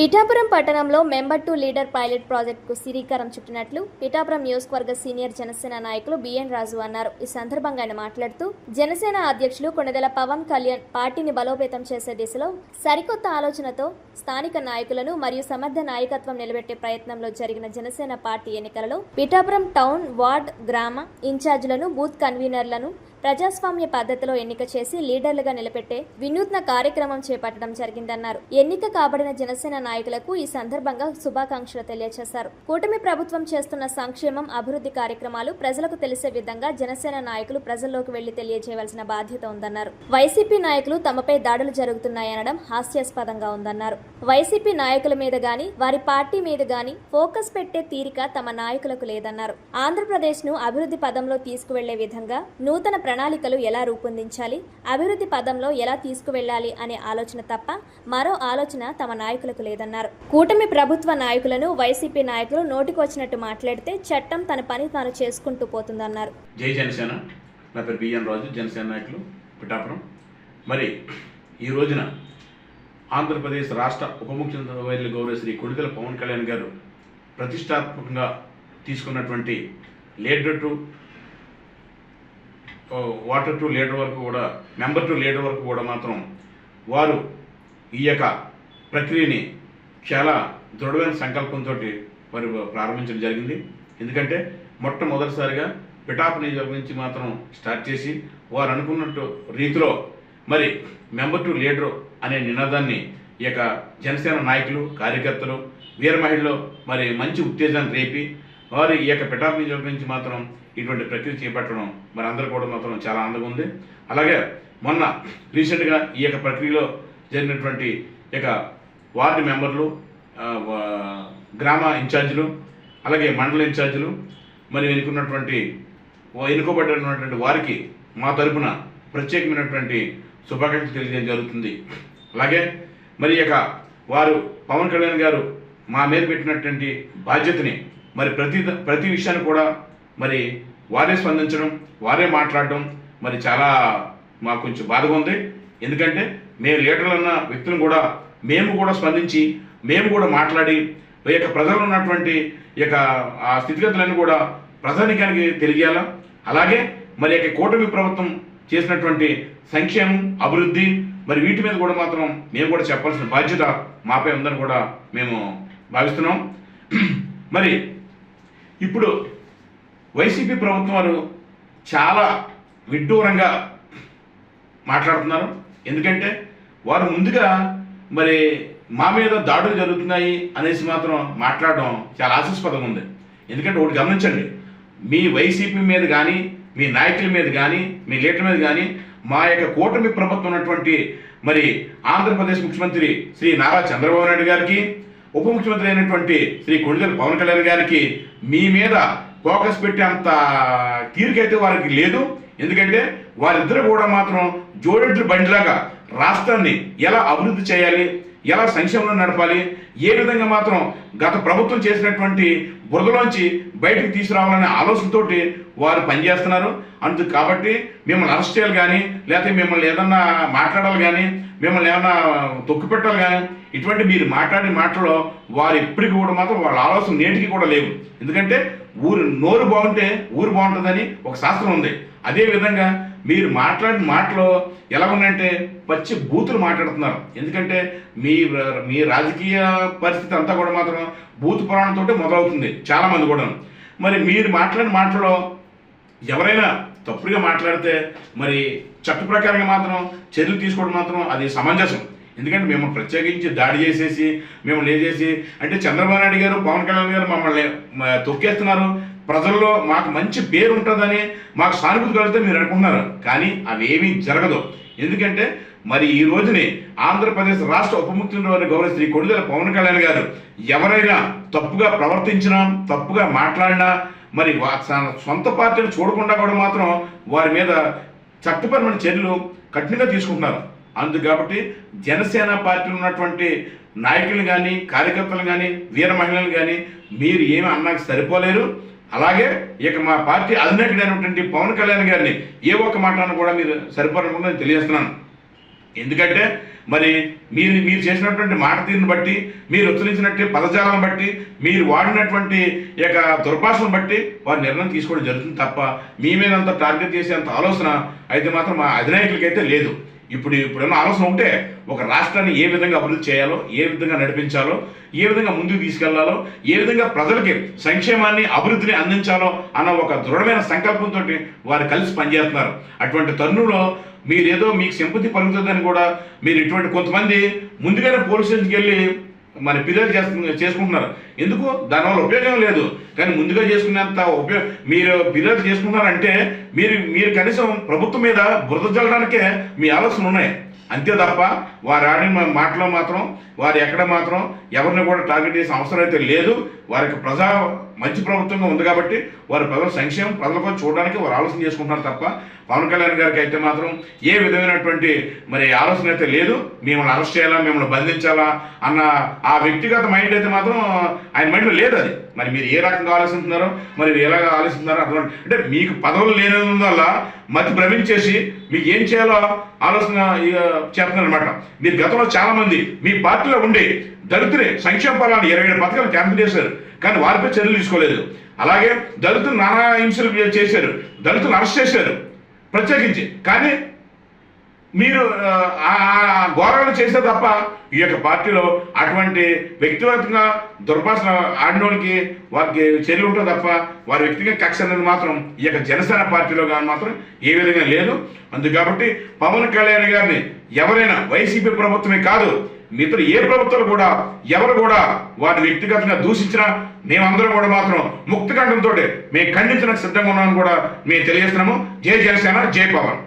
పిఠాపురం పట్టణంలో member to leader pilot ప్రాజెక్టుకు శ్రీకారం చుట్టినట్లు పిఠాపురం నియోజకవర్గ సీనియర్ జనసేన నాయకులు బిఎన్ రాజు అన్నారు. ఈ సందర్భంగా ఆయన మాట్లాడుతూ జనసేన అధ్యక్షులు కొణిదెల పవన్ కళ్యాణ్ పార్టీని బలోపేతం చేసే దిశలో సరికొత్త ఆలోచనతో స్థానిక నాయకులను మరియు సమర్థ నాయకత్వం నిలబెట్టే ప్రయత్నంలో జరిగిన జనసేన పార్టీ ఎన్నికలలో పిఠాపురం టౌన్ వార్డ్ గ్రామ ఇన్ఛార్జీలను బూత్ కన్వీనర్లను ప్రజాస్వామ్య పద్ధతిలో ఎన్నిక చేసి లీడర్లుగా నిలబెట్టే వినూత్న కార్యక్రమం చేపట్టడం జరిగిందన్నారు. ఎన్నిక కాబడిన జనసేన నాయకులకు ఈ సందర్భంగా శుభాకాంక్షలు తెలియజేశారు కూటమి ప్రభుత్వం చేస్తున్న సంక్షేమం అభివృద్ధి కార్యక్రమాలు ప్రజలకు తెలిసే విధంగా జనసేన నాయకులు ప్రజల్లోకి వెళ్ళి తెలియజేయవలసిన బాధ్యత ఉందన్నారు. వైసీపీ నాయకులు తమపై దాడులు జరుగుతున్నాయనడం హాస్యాస్పదంగా ఉందన్నారు. వైసీపీ నాయకుల మీద గాని వారి పార్టీ మీద గాని ఫోకస్ పెట్టే తీరిక తమ నాయకులకు లేదన్నారు. ఆంధ్రప్రదేశ్ను అభివృద్ధి పదంలో తీసుకువెళ్ళే విధంగా నూతన ప్రణాళికలు ఎలా రూపొందించాలి? అభివృద్ధి పదంలో ఎలా తీసుకువెళ్ళాలి అనే ఆలోచన తప్ప మరో ఆలోచన తమ నాయకులకు లేదన్నారు. కూటమి ప్రభుత్వ నాయకులను వైసీపీ నాయకులు నోటికొచ్చినట్టు మాట్లాడితే చట్టం తన పని తాను చేసుకుంటూ పోతుందన్నారు. జై జనసేన. నా పేరు బిఎన్ రాజు జనసేన నాయకులు పిఠాపురం. మరి ఈ రోజున ఆంధ్రప్రదేశ్ రాష్ట్ర ఉప ముఖ్యమంత్రి గౌరవ శ్రీ కొడుకల పవన్ కళ్యాణ్ గారు ప్రతిష్టాత్మకంగా తీసుకున్నటువంటి leader to water to leader వరకు కూడా మెంబర్ టు లీడర్ వరకు కూడా మాత్రం వారు ఈ యొక్క ప్రక్రియని చాలా దృఢమైన సంకల్పంతో వారు ప్రారంభించడం జరిగింది. ఎందుకంటే మొట్టమొదటిసారిగా పిటాప్ నియోజకవర్గం నుంచి మాత్రం స్టార్ట్ చేసి వారు అనుకున్నట్టు రీతిలో మరి మెంబర్ టు లీడర్ అనే నినాదాన్ని ఈ యొక్క జనసేన నాయకులు కార్యకర్తలు వీర మహిళలు మరి మంచి ఉత్తేజాన్ని రేపి వారు ఈ యొక్క పిటాప్ చూపించి మాత్రం ఇటువంటి ప్రక్రియ చేపట్టడం మరి అందరూ కూడా మాత్రం చాలా ఆనందంగా ఉంది. అలాగే మొన్న రీసెంట్గా ఈ యొక్క ప్రక్రియలో జరిగినటువంటి ఇక యొక్క వార్డు మెంబర్లు గ్రామ ఇన్ఛార్జీలు అలాగే మండల ఇన్ఛార్జీలు మరి ఎన్నుకున్నటువంటి ఎన్నుకోబడినటువంటి వారికి మా తరపున ప్రత్యేకమైనటువంటి శుభాకాంక్షలు తెలియజేయడం జరుగుతుంది. అలాగే మరి ఈ యొక్క వారు పవన్ కళ్యాణ్ గారు మా మీద పెట్టినటువంటి బాధ్యతని మరి ప్రతి ప్రతి విషయాన్ని కూడా మరి వారే స్పందించడం వారే మాట్లాడడం మరి చాలా మాకు కొంచెం బాధగా ఉంది. ఎందుకంటే మేము లీడర్లు అన్న వ్యక్తులను కూడా మేము కూడా స్పందించి మేము కూడా మాట్లాడి ఈ యొక్క ప్రజలు ఉన్నటువంటి ఈ యొక్క ఆ స్థితిగతులన్నీ కూడా ప్రజానికానికి తెలియాలా అలాగే మరి యొక్క కూటమి ప్రభుత్వం చేసినటువంటి సంక్షేమం అభివృద్ధి మరి వీటి మీద కూడా మాత్రం మేము కూడా చెప్పాల్సిన బాధ్యత మాపై ఉందని కూడా మేము భావిస్తున్నాం. మరి ఇప్పుడు వైసీపీ ప్రభుత్వం వారు చాలా విడ్డూరంగా మాట్లాడుతున్నారు. ఎందుకంటే వారు ముందుగా మరి మా మీద దాడులు జరుగుతున్నాయి అనేసి మాత్రం మాట్లాడడం చాలా ఆశాస్పదంగా ఉంది. ఎందుకంటే ఒకటి గమనించండి మీ వైసీపీ మీద కానీ మీ నాయకుల మీద కానీ మీ లీడర్ మీద కానీ మా యొక్క కూటమి ప్రభుత్వం ఉన్నటువంటి మరి ఆంధ్రప్రదేశ్ ముఖ్యమంత్రి శ్రీ నారా చంద్రబాబు నాయుడు గారికి ఉప ముఖ్యమంత్రి అయినటువంటి శ్రీ కొణిదెల పవన్ కళ్యాణ్ గారికి మీ మీద ఫోకస్ పెట్టే అంత తీరికైతే వారికి లేదు. ఎందుకంటే వారిద్దరు కూడా మాత్రం జోడెడ్లు బండిలాగా రాష్ట్రాన్ని ఎలా అభివృద్ధి చేయాలి ఎలా సంక్షేమంలో నడపాలి? ఏ విధంగా మాత్రం గత ప్రభుత్వం చేసినటువంటి బురదలోంచి బయటకు తీసుకురావాలనే ఆలోచనతోటి వారు పనిచేస్తున్నారు. అందు కాబట్టి మిమ్మల్ని అరెస్ట్ చేయాలి కానీ లేకపోతే మిమ్మల్ని ఏదన్నా మాట్లాడాలి కానీ మిమ్మల్ని ఏమన్నా తొక్కు పెట్టాలి కానీ ఇటువంటి మీరు మాట్లాడే మాటలో వారు ఇప్పటికి కూడా మాత్రం వాళ్ళ ఆలోచన నేటికి కూడా లేవు. ఎందుకంటే ఊరు నోరు బాగుంటే ఊరు బాగుంటుందని ఒక శాస్త్రం ఉంది. అదే విధంగా మీరు మాట్లాడిన మాటలు ఎలా ఉన్నాయంటే పచ్చి బూతులు మాట్లాడుతున్నారు. ఎందుకంటే మీ మీ రాజకీయ పరిస్థితి అంతా కూడా మాత్రం బూతు పురాణంతో మొదలవుతుంది చాలామంది కూడా మరి మీరు మాట్లాడిన మాటలో ఎవరైనా తప్పుగా మాట్లాడితే మరి చట్ట ప్రకారంగా మాత్రం చర్యలు తీసుకోవడం మాత్రం అది సమంజసం. ఎందుకంటే మేము ప్రత్యేకించి దాడి చేసేసి మేము లేచేసి అంటే చంద్రబాబు నాయుడు గారు పవన్ కళ్యాణ్ గారు మమ్మల్ని తొక్కేస్తున్నారు. ప్రజల్లో మాకు మంచి పేరు ఉంటుందని మాకు సానుభూతి కలిగితే మీరు అనుకుంటున్నారు. కానీ అవేమీ జరగదు. ఎందుకంటే మరి ఈ రోజుని ఆంధ్రప్రదేశ్ రాష్ట్ర ఉప ముఖ్యమంత్రి గౌరవ శ్రీ కొడుదల పవన్ కళ్యాణ్ గారు ఎవరైనా తప్పుగా ప్రవర్తించినా తప్పుగా మాట్లాడినా మరి సొంత పార్టీని చూడకుండా కూడా మాత్రం వారి మీద చట్టపరమైన చర్యలు కఠినంగా తీసుకుంటున్నారు. అందు కాబట్టి జనసేన పార్టీలో ఉన్నటువంటి నాయకులు కానీ కార్యకర్తలు కానీ వీర మహిళలు కానీ మీరు ఏమి అన్నాక సరిపోలేరు. అలాగే ఇక మా పార్టీ అధినేకుడైనటువంటి పవన్ కళ్యాణ్ గారిని ఏ ఒక్క మాటను కూడా మీరు సరిపడకుండా తెలియజేస్తున్నాను. ఎందుకంటే మరి మీరు మీరు చేసినటువంటి మాట తీరుని బట్టి మీరు ఉచ్చరించినట్టు పదజాలను బట్టి మీరు వాడినటువంటి యొక్క దుర్భాషను బట్టి వారు నిర్ణయం తీసుకోవడం జరుగుతుంది తప్ప మీ మీద అంత టార్గెట్ చేసేంత ఆలోచన అయితే మాత్రం మా అధినాయకులకైతే లేదు. ఇప్పుడు ఇప్పుడున్న ఆలోచన ఉంటే ఒక రాష్ట్రాన్ని ఏ విధంగా అభివృద్ధి చేయాలో ఏ విధంగా నడిపించాలో ఏ విధంగా ముందుకు తీసుకెళ్ళాలో ఏ విధంగా ప్రజలకి సంక్షేమాన్ని అభివృద్ధిని అందించాలో అన్న ఒక దృఢమైన సంకల్పంతో వారు కలిసి పనిచేస్తున్నారు. అటువంటి తరుణంలో మీరేదో మీకు సింపతి పలుకుతుందని కూడా మీరు ఇటువంటి కొంతమంది ముందుగానే పోలీస్ స్టేషన్కి వెళ్ళి మరి ఫిర్యాదు చేస్తు చేసుకుంటున్నారు. ఎందుకు? దానివల్ల ఉపయోగం లేదు. కానీ ముందుగా చేసుకునేంత ఉపయోగం మీరు ఫిర్యాదు చేసుకుంటున్నారంటే మీరు మీరు కనీసం ప్రభుత్వం మీద బురద చల్లడానికే మీ ఆలోచనలు ఉన్నాయి. అంతే తప్ప వారు ఆడిన మాటలో మాత్రం వారు ఎక్కడ మాత్రం ఎవరిని కూడా టార్గెట్ చేసే అవసరం అయితే లేదు. వారికి ప్రజా మంచి ప్రభుత్వంగా ఉంది కాబట్టి వారి ప్రజల సంక్షేమం ప్రజల కోసం చూడడానికి వారు ఆలోచన చేసుకుంటున్నారు తప్ప పవన్ కళ్యాణ్ గారికి అయితే మాత్రం ఏ విధమైనటువంటి మరి ఆలోచన అయితే లేదు. మిమ్మల్ని అరెస్ట్ చేయాలా మిమ్మల్ని బంధించాలా అన్న ఆ వ్యక్తిగత మైండ్ అయితే మాత్రం ఆయన మైండ్లో లేదు అది. మరి మీరు ఏ రకంగా ఆలోచిస్తున్నారో మరి మీరు ఎలాగ ఆలోచిస్తున్నారో అర్థం అంటే మీకు పదవులు లేనందువల్ల మతి భ్రమించేసి మీకు ఏం చేయాలో ఆలోచన చేస్తున్నారనమాట మీరు గతంలో చాలా మంది మీ పార్టీలో ఉండి దళితుని సంక్షేమ ఫలాన్ని ఇరవై ఏడు పథకాలు క్యాన్సిల్ చేశారు. కానీ వారిపై చర్యలు తీసుకోలేదు. అలాగే దళితులు నానా హింసలు చేశారు. దళితులు అరెస్ట్ చేశారు. ప్రత్యేకించి. కానీ మీరు ఆ ఆ ఘోరాలు చేస్తే తప్ప ఈ యొక్క పార్టీలో అటువంటి వ్యక్తిగతంగా దుర్భాషణ ఆడినోళ్ళకి వారికి చర్యలు ఉంటుంది తప్ప వారి వ్యక్తిగత కక్ష అనేది మాత్రం ఈ యొక్క జనసేన పార్టీలో కానీ మాత్రం ఏ విధంగా లేదు. అందుకాబట్టి పవన్ కళ్యాణ్ గారిని ఎవరైనా వైసీపీ ప్రభుత్వమే కాదు మిత్రులు ఏ ప్రభుత్వాలు కూడా ఎవరు కూడా వారిని వ్యక్తిగతంగా దూషించినా మేమందరం కూడా మాత్రం ముక్తి కంఠంతో మేము ఖండించడానికి సిద్ధంగా ఉన్నామని కూడా మేము తెలియజేస్తున్నాము. జై జనసేన జై పవన్.